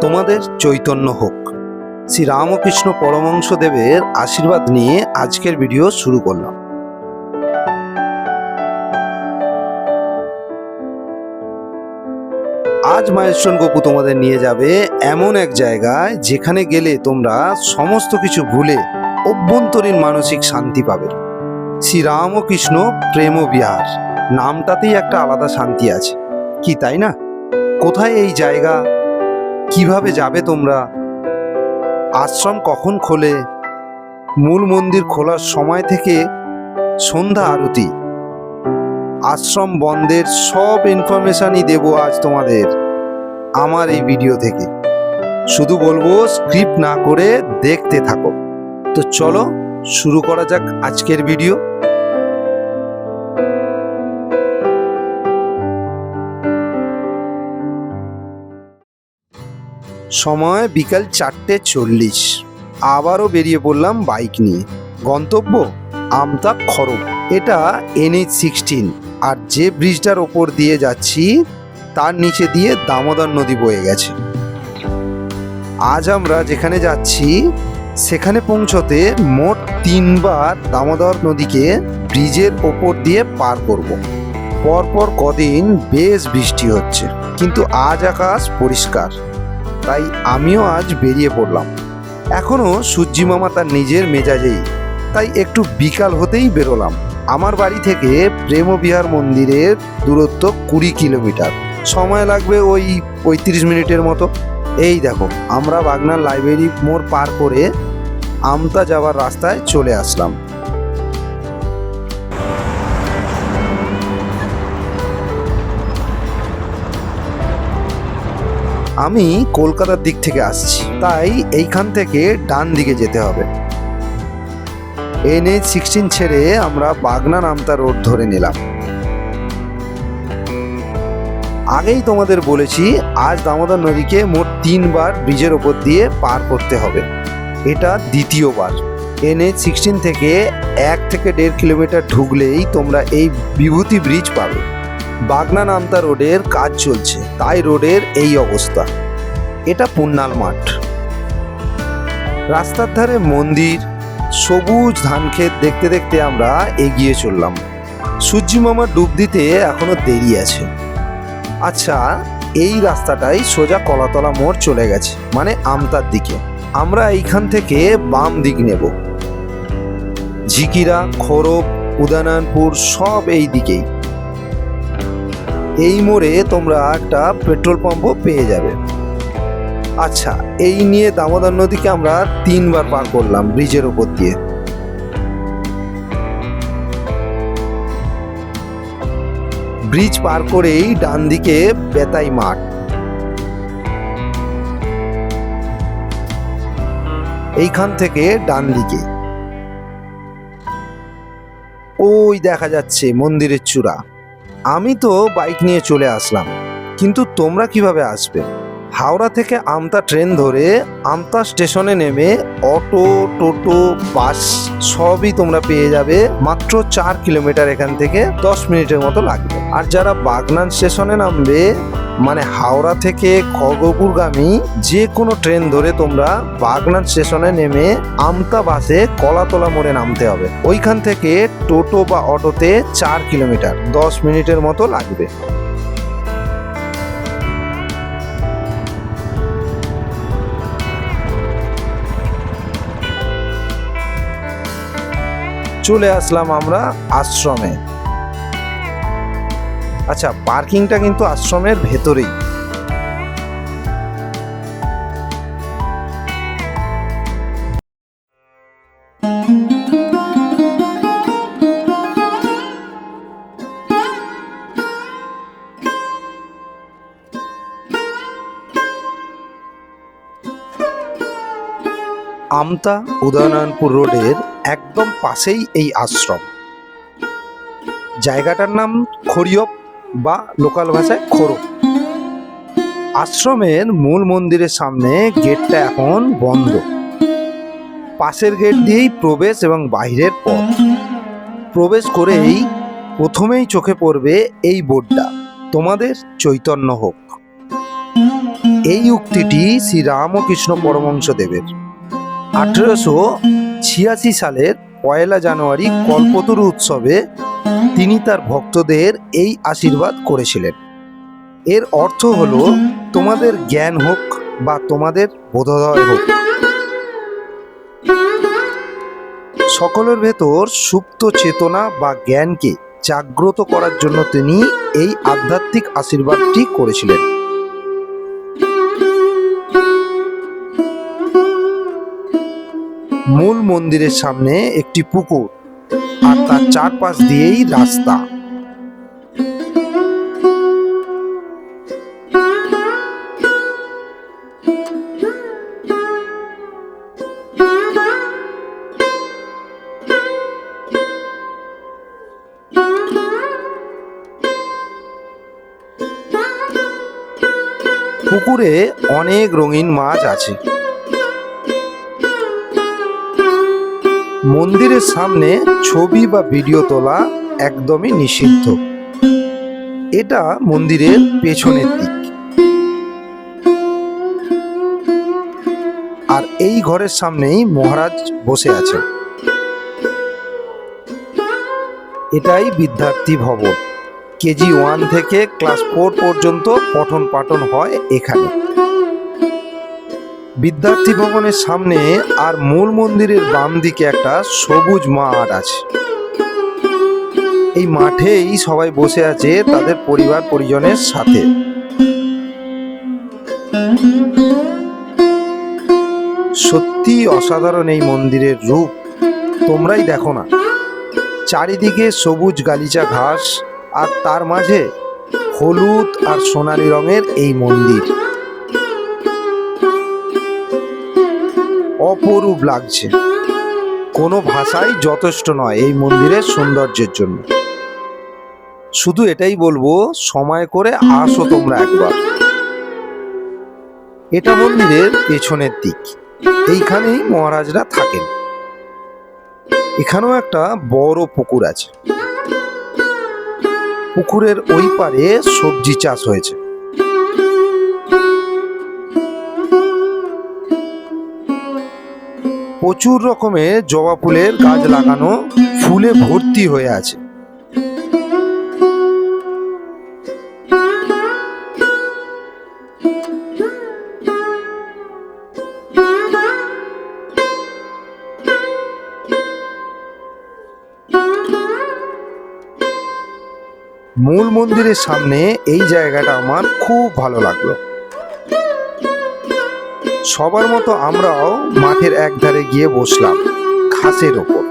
তোমাদের চৈতন্য হোক। শ্রী রামকৃষ্ণ পরমংশ দেবের আশীর্বাদ নিয়ে আজকের ভিডিও শুরু করলাম। আজ মায়েশ্বন গপু তোমাদের নিয়ে যাবে এমন এক জায়গায় যেখানে গেলে তোমরা সমস্ত কিছু ভুলে অভ্যন্তরীণ মানসিক শান্তি পাবে। শ্রী রামকৃষ্ণ প্রেম বিহার নামটাতেই একটা আলাদা শান্তি আছে। কি তাই না? কোথায় এই জায়গা? কীভাবে যাবে তোমরা? আশ্রম কখন খোলে? মূল মন্দির খোলার সময় থেকে সন্ধ্যা আরতি। আশ্রম বন্ধের সব ইনফরমেশনই দেব আজ তোমাদের আমার এই ভিডিও থেকে। শুধু বলব স্ক্রিপ্ট না করে দেখতে থাকো। তো চলো, শুরু করা যাক আজকের ভিডিও সময় বিকাল চারটে চল্লিশ। আবারও বেরিয়ে পড়লাম বাইক নিয়ে। গন্তব্য আমতা খরম এটা এনএইচ সিক্সটিন। আর যে ব্রিজটার ওপর দিয়ে যাচ্ছি, তার নিচে দিয়ে দামোদর নদী বয়ে গেছে। আজ আমরা যেখানে যাচ্ছি, সেখানে পৌঁছতে মোট তিনবার দামোদর নদীকে ব্রিজের ওপর দিয়ে পার করব। পরপর কদিন বেশ বৃষ্টি হচ্ছে। কিন্তু আজ আকাশ পরিষ্কার। তাই আমিও আজ বেরিয়ে পড়লাম। এখনও সূর্যি মামা তার নিজের মেজাজেই, তাই একটু বিকাল হতেই বেরোলাম। আমার বাড়ি থেকে প্রেমবিহার মন্দিরের দূরত্ব কুড়ি কিলোমিটার। সময় লাগবে ওই পঁয়ত্রিশ মিনিটের মতো। এই দেখো, আমরা বাগনার লাইব্রেরি মোড় পার করে আমতা যাওয়ার রাস্তায় চলে আসলাম। আমি কলকাতার দিক থেকে আসছি। তাই এইখান থেকে ডান দিকে যেতে হবে। এনএইচ সিক্সটিন ছেড়ে আমরা বাগনা নামতা রোড ধরে নিলাম। আগেই তোমাদের বলেছি, আজ দামোদর নদীকে মোট তিনবার ব্রিজের ওপর দিয়ে পার করতে হবে। এটা দ্বিতীয়বার। এনএইচ সিক্সটিন থেকে এক থেকে দেড় কিলোমিটার ঢুকলেই তোমরা এই বিভূতি ব্রিজ পাবে। বাগনা নামতা রোডের কাজ চলছে, তাই রোডের এই অবস্থা। এটা পুন্নাল মাঠ। রাস্তার ধারে মন্দির, সবুজ ধান ক্ষেত দেখতে দেখতে আমরা এগিয়ে চললাম। সূর্যি মামা ডুব দিতে এখনও দেরি আছে। আচ্ছা এই রাস্তাটাই সোজা কলাতলা মোড় চলে গেছে মানে আমতার দিকে। আমরা এইখান থেকে বাম দিক নেব। ঝিকিরা খোরব উদয়নারায়ণপুর সব এই দিকেই। এই মোড়ে তোমরা একটা পেট্রোল পাম্পও পেয়ে যাবে। আচ্ছা এই নিয়ে দামোদর নদীকে আমরা তিনবার পার করলাম ব্রিজের ওপর দিয়ে। ব্রিজ পার করেই ডান দিকে বেতাই মাঠ। এইখান থেকে ডান দিকে। ওই দেখা যাচ্ছে মন্দিরের চূড়া। আমি তো বাইক নিয়ে চলে আসলাম, কিন্তু তোমরা কীভাবে আসবে? হাওড়া থেকে আমতা ট্রেন ধরে আমতা স্টেশনে নেমে অটো, টোটো, বাস সবই তোমরা পেয়ে যাবে মাত্র চার কিলোমিটার এখান থেকে দশ মিনিটের মতো লাগবে। আর যারা বাগনান স্টেশনে নামবে মানে হাওড়া থেকে খড়গপুরগামী যে কোনো ট্রেন ধরে তোমরা বাগনান স্টেশনে নেমে আমতা বাসে কলাতলা মোড়ে নামতে হবে। ওইখান থেকে টোটো বা অটোতে চার কিলোমিটার, দশ মিনিটের মতো লাগবে। চলে আসলাম আমরা আশ্রমে। আচ্ছা পার্কিংটা কিন্তু আশ্রমের ভেতরেই। আমতা উদয়নারায়ণপুর রোডের একদম পাশেই এই আশ্রম। জায়গাটার নাম খড়িয়প বা লোকাল ভাষায় খোরব আশ্রমের মূল মন্দিরের সামনে গেটটা এখন বন্ধ। পাশের গেট দিয়েই প্রবেশ এবং বাইরের পথ। প্রবেশ করেই প্রথমেই চোখে পড়বে এই বোর্ডটা। তোমাদের চৈতন্য হোক। এই উক্তিটি শ্রী রামকৃষ্ণ পরমংশদেবের আঠেরোশো ছিয়াশি সালের পয়লা জানুয়ারি কল্পতরু উৎসবে তিনি তার ভক্তদের এই আশীর্বাদ করেছিলেন। এর অর্থ হলো, তোমাদের জ্ঞান হোক বা তোমাদের বোধোদয় হোক। সকলের ভেতর সুপ্ত চেতনা বা জ্ঞানকে জাগ্রত করার জন্য তিনি এই আধ্যাত্মিক আশীর্বাদটি করেছিলেন। মূল মন্দিরের সামনে একটি পুকুর। আর তার চারপাশ দিয়েই রাস্তা। পুকুরে অনেক রঙিন মাছ আছে। মন্দিরের সামনে ছবি বা ভিডিও তোলা একদমই নিষিদ্ধ। এটা মন্দিরের পেছনের দিক। আর এই ঘরের সামনেই মহারাজ বসে আছেন। এটাই বিদ্যার্থী ভবন। কেজি ওয়ান থেকে ক্লাস ফোর পর্যন্ত পঠন পাঠন হয় এখানে। বিদ্যার্থী ভবনের সামনে আর মূল মন্দিরের বাম দিকে একটা সবুজ মাঠ আছে। এই মাঠেই সবাই বসে আছে তাদের পরিবার পরিজনের সাথে। সত্যি অসাধারণ এই মন্দিরের রূপ। তোমরাই দেখো না। চারিদিকে সবুজ গালিচা ঘাস আর তার মাঝে হলুদ আর সোনালি রঙের এই মন্দির। অপরূপ লাগছে। কোনো ভাষাই যথেষ্ট নয় এই মন্দিরের সৌন্দর্যের জন্য। শুধু এটাই বলব, সময় করে আসো তোমরা একবার। এটা মন্দিরের পেছনের দিক। এইখানেই মহারাজরা থাকেন। এখানেও একটা বড় পুকুর আছে। পুকুরের ওই পারে সবজি চাষ হয়েছে। প্রচুর রকমের জবা ফুলের গাছ লাগানো ফুলে ভর্তি হয়ে আছে। মূল মন্দিরের সামনে এই জায়গাটা আমার খুব ভালো লাগল। সবার মতো আমরাও মাঠের একধারে গিয়ে বসলাম, ঘাসের ওপর।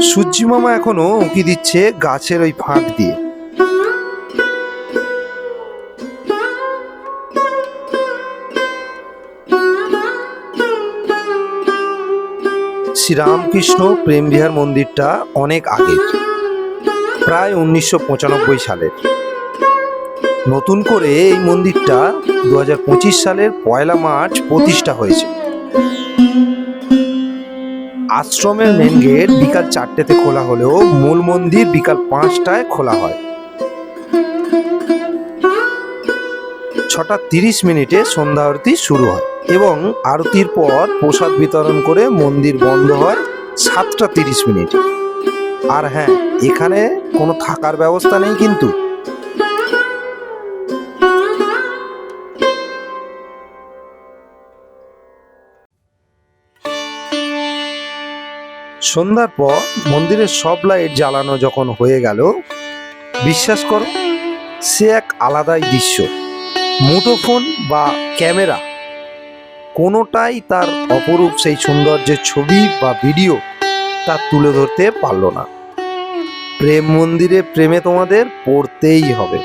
সূর্যি মামা এখনও উঁকি দিচ্ছে গাছের ওই ফাঁক দিয়ে। শ্রীরামকৃষ্ণ প্রেমবিহার মন্দিরটা অনেক আগের। প্রায় উনিশশো পঁচানব্বই সালের। নতুন করে এই মন্দিরটা দু হাজার পঁচিশ সালের পয়লা মার্চ প্রতিষ্ঠা হয়েছে। আশ্রমের মেন গেট বিকাল চারটেতে খোলা হলেও মূল মন্দির বিকাল পাঁচটায় খোলা হয়। ছটা তিরিশ মিনিটে সন্ধ্যা আরতি শুরু হয় এবং আরতির পর প্রসাদ বিতরণ করে মন্দির বন্ধ হয় সাতটা তিরিশ মিনিটে। আর হ্যাঁ এখানে কোনো থাকার ব্যবস্থা নেই কিন্তু। সন্ধ্যার পর মন্দিরের সব লাইট জ্বালানো যখন হয়ে গেল, বিশ্বাস করো, সে এক আলাদাই দৃশ্য। মুঠোফোন বা ক্যামেরা, কোনোটাই তার অপরূপ সেই সৌন্দর্যের ছবি বা ভিডিও তা তুলে ধরতে পারল না। প্রেম মন্দিরে প্রেমে তোমাদের পড়তেই হবে।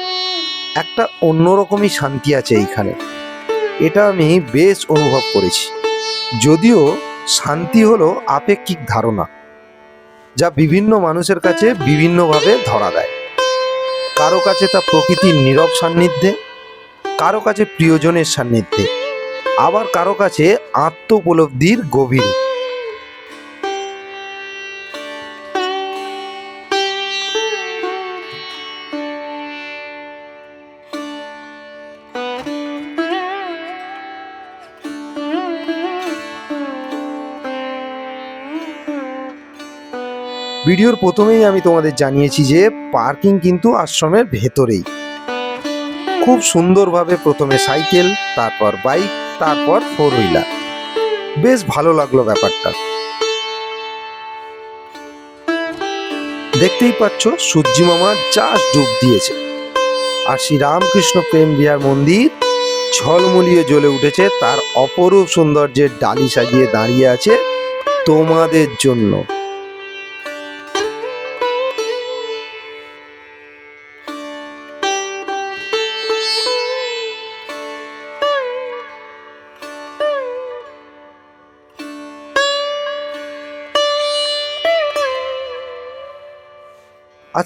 একটা অন্যরকমই শান্তি আছে এইখানে। এটা আমি বেশ অনুভব করেছি। যদিও শান্তি হলো আপেক্ষিক ধারণা, যা বিভিন্ন মানুষের কাছে বিভিন্নভাবে ধরা দেয়। কারও কাছে তা প্রকৃতির নীরব সান্নিধ্যে, কারও কাছে প্রিয়জনের সান্নিধ্যে, আবার কারও কাছে আত্ম উপলব্ধির গভীরে। ভিডিওর প্রথমেই আমি তোমাদের জানিয়েছি যে পার্কিং কিন্তু আশ্রমের ভেতরেই। খুব সুন্দরভাবে প্রথমে সাইকেল, তারপর বাইক, তারপর ফোর হুইলার বেশ ভালো লাগল ব্যাপারটা। দেখতেই পাচ্ছ, সূর্যি মামা চাষ ডুব দিয়েছে। আর শ্রী রামকৃষ্ণ প্রেম বিহার মন্দির ঝলমলিয়ে জ্বলে উঠেছে, তার অপরূপ সৌন্দর্যের ডালি সাজিয়ে দাঁড়িয়ে আছে তোমাদের জন্য।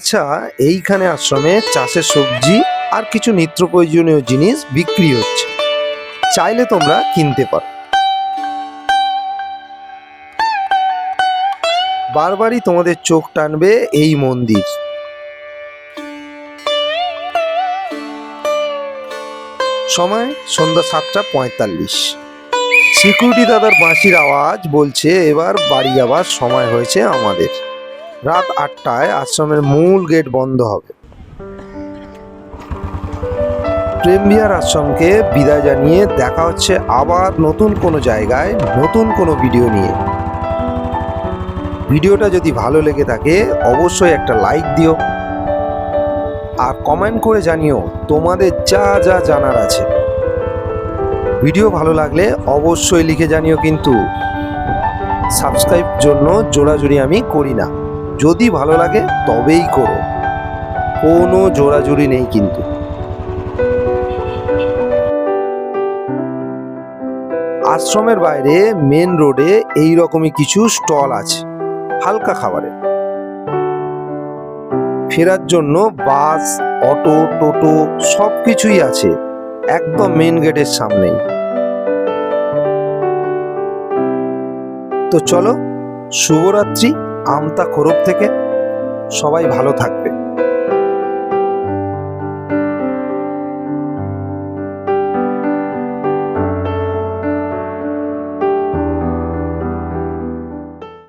আচ্ছা এইখানে আশ্রমে চাষের সবজি আর কিছু নিত্য প্রয়োজনীয় জিনিস বিক্রি হচ্ছে। চাইলে তোমরা কিনতে পারো। বারবারই তোমাদের চোখ টানবে এই মন্দির। সময় সন্ধ্যা সাতটা পঁয়তাল্লিশ। সিকিউরিটি দাদার বাঁশির আওয়াজ বলছে, এবার বাড়ি যাবার সময় হয়েছে আমাদের। রাত আটটায় আশ্রমের মূল গেট বন্ধ হবে। প্রেমবিহার আশ্রমকে বিদায় জানিয়ে দেখা হচ্ছে আবার নতুন কোনো জায়গায় নতুন কোনো ভিডিও নিয়ে। ভিডিওটা যদি ভালো লেগে থাকে, অবশ্যই একটা লাইক দিও। আর কমেন্ট করে জানিও তোমাদের যা যা জানার আছে। ভিডিও ভালো লাগলে অবশ্যই লিখে জানিও কিন্তু। সাবস্ক্রাইব জন্য জোড়াজুড়ি আমি করি না। যদি ভালো লাগে, তবেই করো। কোনো জোড়াজুড়ি নেই কিন্তু। আশ্রমের বাইরে মেন রোডে এই রকমই কিছু স্টল আছে। হালকা খাবারের ফেরার জন্য বাস, অটো, টোটো সব কিছুই আছে। একদম মেন গেটের সামনেই। তো চলো, শুভরাত্রি। আমতা খরব থেকে সবাই ভালো থাকবে।